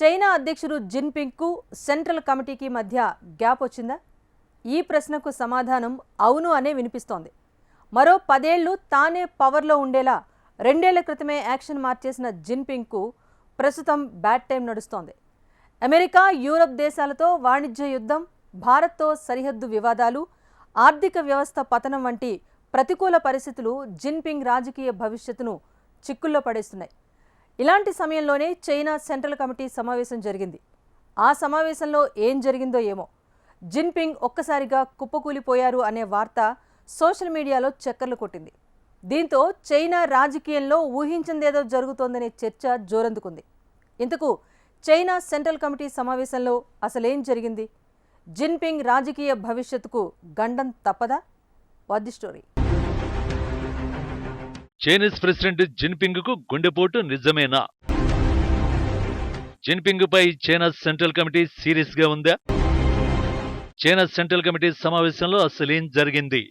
China అధ్యక్షుడు జిన్పింగ్కు central కమిటీకి మధ్య గ్యాప్ వచ్చిందా? ఈ ప్రశ్నకు సమాధానం అవును అనే వినిపిస్తోంది. మరో పదేళ్ళు తానే పవర్లో ఉండేలా రెండేళ్ళ క్రితమే యాక్షన్ మార్చేసిన జిన్పింగ్కు ప్రస్తుతం బ్యాడ్ టైం నడుస్తోంది. అమెరికా యూరప్ దేశాలతో వాణిజ్య యుద్ధం భారత్తో సరిహద్దు వివాదాలు ఆర్థిక వ్యవస్థ పతనం వంటి ప్రతికూల పరిస్థితులు జిన్పింగ్ రాజకీయ భవిష్యత్తును చిక్కుల్లో పడేస్తున్నాయి. ఇలాంటి సమయంలోనే చైనా సెంట్రల్ కమిటీ సమావేశం జరిగింది. ఆ సమావేశంలో ఏం జరిగిందో ఏమో. జిన్పింగ్ ఒక్కసారిగా కుప్పకూలిపోయారు అనే వార్త సోషల్ మీడియాలో చక్కర్లు కొట్టింది. దీంతో చైనా రాజకీయంలో ఊహించిందేదో జరుగుతోందనే చర్చ జోరందుకుంది. ఇంతకు చైనా సెంట్రల్ కమిటీ సమావేశంలో అసలేం జరిగింది? జిన్పింగ్ రాజకీయ భవిష్యత్తుకు గండం తప్పదా? What the story. Chinese president జిన్పింగ్కు గుండెపోటు నిజమేనా? జిన్పింగ్ పై చైనా సెంట్రల్ కమిటీ సీరియస్గా ఉందా? చైనా సెంట్రల్ కమిటీ సమావేశంలో అసలేం జరిగింది?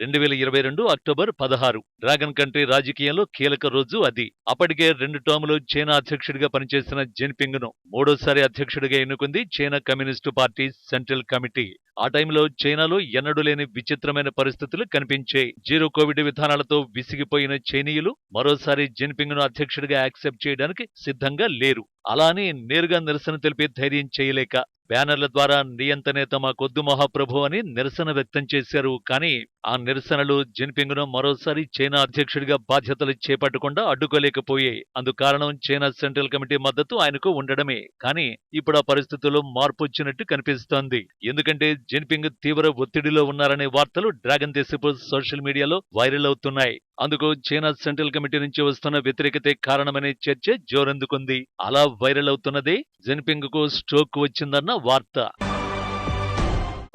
రెండు వేల ఇరవై రెండు అక్టోబర్ పదహారు. డ్రాగన్ కంట్రీ రాజకీయంలో కీలక రోజు అది. అప్పటికే రెండు టర్ములు చైనా అధ్యక్షుడిగా పనిచేసిన జిన్పింగ్ను మూడోసారి అధ్యక్షుడిగా ఎన్నుకుంది China communist party central committee. ఆ టైంలో చైనాలో ఎన్నడూ లేని విచిత్రమైన పరిస్థితులు కనిపించే జీరో కోవిడ్ విధానాలతో విసిగిపోయిన చైనీయులు మరోసారి జిన్పింగ్ను అధ్యక్షుడిగా యాక్సెప్ట్ చేయడానికి సిద్ధంగా లేరు. అలా అని నేరుగా నిరసన తెలిపే ధైర్యం చేయలేక బ్యానర్ల ద్వారా నియంతనే తమ కొద్దు మహాప్రభు అని నిరసన వ్యక్తం చేశారు. కానీ ఆ నిరసనలు జిన్పింగ్ను మరోసారి చైనా అధ్యక్షుడిగా బాధ్యతలు చేపట్టకుండా అడ్డుకోలేకపోయాయి. అందుకారణం చైనా సెంట్రల్ కమిటీ మద్దతు ఆయనకు ఉండడమే. కానీ ఇప్పుడు ఆ పరిస్థితుల్లో మార్పు వచ్చినట్టు కనిపిస్తోంది. ఎందుకంటే జిన్పింగ్ తీవ్ర ఒత్తిడిలో ఉన్నారనే వార్తలు డ్రాగన్ దేశపు సోషల్ మీడియాలో వైరల్ అవుతున్నాయి. అందుకు చైనా సెంట్రల్ కమిటీ నుంచి వస్తున్న వ్యతిరేకతే కారణమనే చర్చ జోరందుకుంది. అలా వైరల్ అవుతున్నదే జిన్పింగ్కు స్ట్రోక్ వచ్చిందన్న వార్త.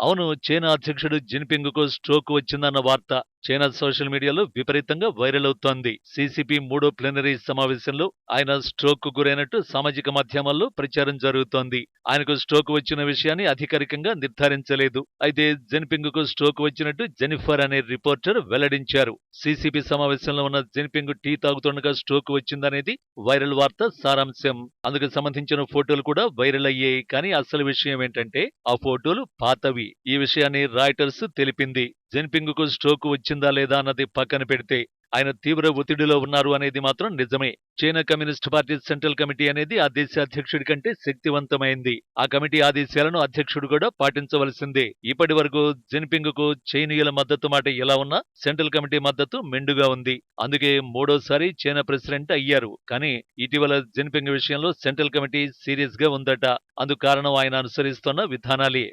అవును చైనా అధ్యక్షుడు జిన్పింగ్కు స్ట్రోక్ వచ్చిందన్న వార్త. చైనా సోషల్ మీడియాలో విపరీతంగా వైరల్ అవుతోంది. సీసీపీ మూడో ప్లీనరీ సమావేశంలో ఆయన స్ట్రోక్కు గురైనట్టు సామాజిక మాధ్యమాల్లో ప్రచారం జరుగుతోంది. ఆయనకు స్ట్రోక్ వచ్చిన విషయాన్ని అధికారికంగా నిర్ధారించలేదు. అయితే జెన్పింగ్కు స్ట్రోక్ వచ్చినట్టు జెనిఫర్ అనే రిపోర్టర్ వెల్లడించారు. సీసీపీ సమావేశంలో ఉన్న జెన్పింగ్ టీ తాగుతుండగా స్ట్రోక్ వచ్చిందనేది వైరల్ వార్త సారాంశం. అందుకు సంబంధించిన ఫోటోలు కూడా వైరల్ అయ్యాయి. కానీ అసలు విషయం ఏంటంటే ఆ ఫోటోలు పాతవి. ఈ విషయాన్ని రాయిటర్స్ తెలిపింది. జిన్పింగ్కు స్ట్రోక్ వచ్చిందా లేదా అన్నది పక్కన పెడితే ఆయన తీవ్ర ఒత్తిడిలో ఉన్నారు అనేది మాత్రం నిజమే. China communist party central committee అనేది ఆ దేశ అధ్యక్షుడి కంటే శక్తివంతమైంది. ఆ కమిటీ ఆదేశాలను అధ్యక్షుడు కూడా పాటించవలసిందే. ఇప్పటి వరకు జిన్పింగ్కు చైనీయుల మద్దతు మాట ఎలా ఉన్నా సెంట్రల్ కమిటీ మద్దతు మెండుగా ఉంది. అందుకే మూడోసారి చైనా ప్రెసిడెంట్ అయ్యారు. కానీ ఇటీవల జిన్పింగ్ విషయంలో సెంట్రల్ కమిటీ సీరియస్గా ఉందట. అందుకు కారణం ఆయన అనుసరిస్తున్న విధానాలే.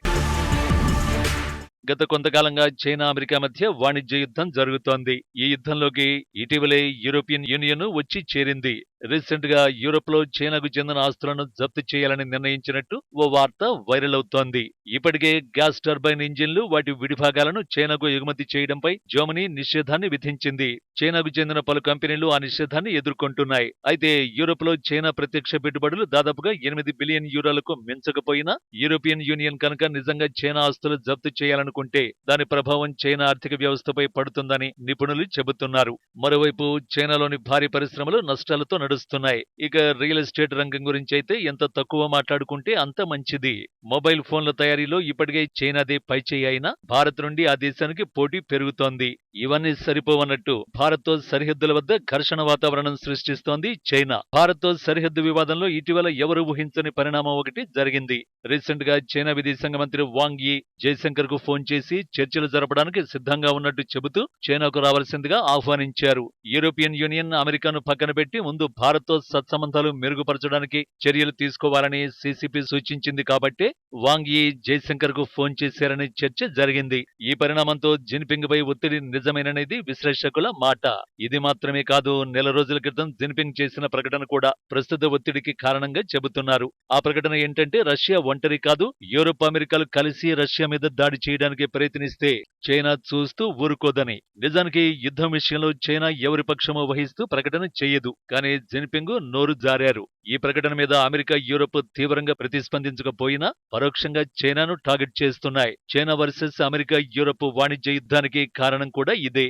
గత కొంతకాలంగా చైనా అమెరికా మధ్య వాణిజ్య యుద్ధం జరుగుతోంది. ఈ యుద్ధంలోకి ఇటీవలే యూరోపియన్ యూనియన్ వచ్చి చేరింది. రీసెంట్గా యూరోప్లో చైనాకు చెందిన ఆస్తులను జప్తు చేయాలని నిర్ణయించినట్టు ఓ వార్త వైరల్ అవుతోంది. ఇప్పటికే గ్యాస్ టర్బైన్ ఇంజిన్లు వాటి విడిభాగాలను చైనాకు ఎగుమతి చేయడంపై జర్మనీ నిషేధాన్ని విధించింది. చైనాకు చెందిన పలు కంపెనీలు ఆ నిషేధాన్ని ఎదుర్కొంటున్నాయి. అయితే యూరోప్లో చైనా ప్రత్యక్ష పెట్టుబడులు దాదాపుగా ఎనిమిది బిలియన్ యూరోలకు మించకపోయినా యూరోపియన్ యూనియన్ కనుక నిజంగా చైనా ఆస్తులు జప్తు చేయాలనుకుంటే దాని ప్రభావం చైనా ఆర్థిక వ్యవస్థపై పడుతుందని నిపుణులు చెబుతున్నారు. మరోవైపు చైనాలోని భారీ పరిశ్రమలు నష్టాలతో నడుస్తున్నాయి ఇక రియల్ ఎస్టేట్ రంగం గురించి అయితే ఎంత తక్కువ మాట్లాడుకుంటే అంత మంచిది. మొబైల్ ఫోన్ల తయారీలో ఇప్పటికే చైనాదే పైచేయి అయినా భారత్ నుండి ఆ దేశానికి పోటీ పెరుగుతోంది. ఇవన్నీ సరిపోవన్నట్టు భారత్ సరిహద్దుల వద్ద ఘర్షణ వాతావరణం సృష్టిస్తోంది చైనా. భారత్ సరిహద్దు వివాదంలో ఇటీవల ఎవరు ఊహించని పరిణామం ఒకటి జరిగింది. రీసెంట్గా చైనా విదేశాంగ మంత్రి వాంగ్ యీ జైశంకర్కు ఫోన్ చేసి చర్చలు జరపడానికి సిద్ధంగా ఉన్నట్టు చెబుతూ చైనాకు రావాల్సిందిగా ఆహ్వానించారు. యూరోపియన్ యూనియన్ అమెరికాను పక్కన పెట్టి ముందు భారత్తో సత్సంబంధాలు మెరుగుపరచడానికి చర్యలు తీసుకోవాలని సీసీపీ సూచించింది కాబట్టి వాంగ్ యీ జైశంకర్కు ఫోన్ చేశారని చర్చ జరిగింది. ఈ పరిణామంతో జిన్పింగ్ పై ఒత్తిడి నిజమేననేది విశ్లేషకుల మాట. ఇది మాత్రమే కాదు నెల రోజుల క్రితం జిన్పింగ్ చేసిన ప్రకటన కూడా ప్రస్తుత ఒత్తిడికి కారణంగా చెబుతున్నారు. ఆ ప్రకటన ఏంటంటే రష్యా ఒంటరి కాదు యూరోప్ అమెరికాలు కలిసి రష్యా మీద దాడి చేయడానికి ప్రయత్నిస్తే చైనా చూస్తూ ఊరుకోదని. నిజానికి యుద్ధం విషయంలో చైనా ఎవరి పక్షమో వహిస్తూ ప్రకటన చేయదు. కానీ జిన్పింగ్ నోరు జారారు. ఈ ప్రకటన మీద అమెరికా యూరోప్ తీవ్రంగా ప్రతిస్పందించకపోయినా పరోక్షంగా చైనాను టార్గెట్ చేస్తున్నాయి. చైనా వర్సెస్ అమెరికా యూరోప్ వాణిజ్య యుద్ధానికి కారణం కూడా ఇదే.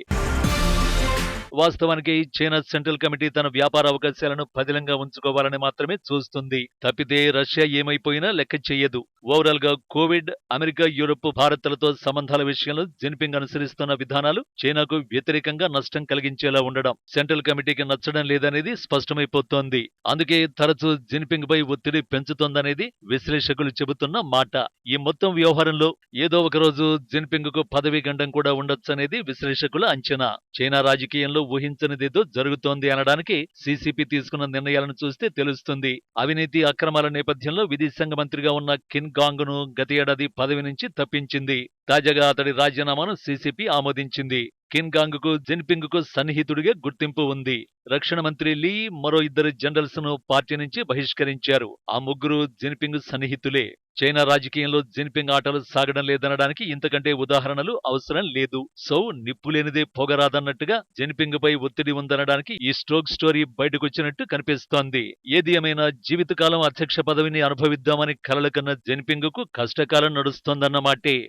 వాస్తవానికి చైనా సెంట్రల్ కమిటీ తన వ్యాపార అవకాశాలను పదిలంగా ఉంచుకోవాలని మాత్రమే చూస్తుంది. తప్పితే రష్యా ఏమైపోయినా లెక్క చెయ్యదు ఓవరాల్గా కోవిడ్ అమెరికా యూరప్ భారత్లతో సంబంధాల విషయంలో జిన్పింగ్ అనుసరిస్తున్న విధానాలు చైనాకు వ్యతిరేకంగా నష్టం కలిగించేలా ఉండడం సెంట్రల్ కమిటీకి నచ్చడం లేదనేది స్పష్టమైపోతోంది. అందుకే తరచూ జిన్పింగ్ పై ఒత్తిడి పెంచుతోందనేది విశ్లేషకులు చెబుతున్న మాట. ఈ మొత్తం వ్యవహారంలో ఏదో ఒకరోజు జిన్పింగ్కు పదవీ గండం కూడా ఉండొచ్చనేది విశ్లేషకుల అంచనా. చైనా రాజకీయంలో ఊహించనిదేదో జరుగుతోంది అనడానికి సీసీపీ తీసుకున్న నిర్ణయాలను చూస్తే తెలుస్తుంది. అవినీతి అక్రమాల నేపథ్యంలో విదేశాంగ మంత్రిగా ఉన్న కిన్ గాంగ్ను గత ఏడాది పదవి నుంచి తప్పించింది. తాజాగా అతడి రాజీనామాను సీసీపీ ఆమోదించింది. కిన్గాంగ్కు జిన్పింగ్కు సన్నిహితుడిగా గుర్తింపు ఉంది. రక్షణ మంత్రి లీ మరో ఇద్దరు జనరల్స్ను పార్టీ నుంచి బహిష్కరించారు. ఆ ముగ్గురు జిన్పింగ్ సన్నిహితులే. చైనా రాజకీయంలో జిన్పింగ్ ఆటలు సాగడం లేదనడానికి ఇంతకంటే ఉదాహరణలు అవసరం లేదు. సో నిప్పులేనిదే పొగరాదన్నట్టుగా జిన్పింగ్ పై ఒత్తిడి ఉందనడానికి ఈ స్ట్రోక్ స్టోరీ బయటకొచ్చినట్టు కనిపిస్తోంది. ఏది ఏమైనా జీవితకాలం అధ్యక్ష పదవిని అనుభవిద్దామని కలలు కన్న జిన్పింగ్కు కష్టకాలం నడుస్తోందన్నమాటే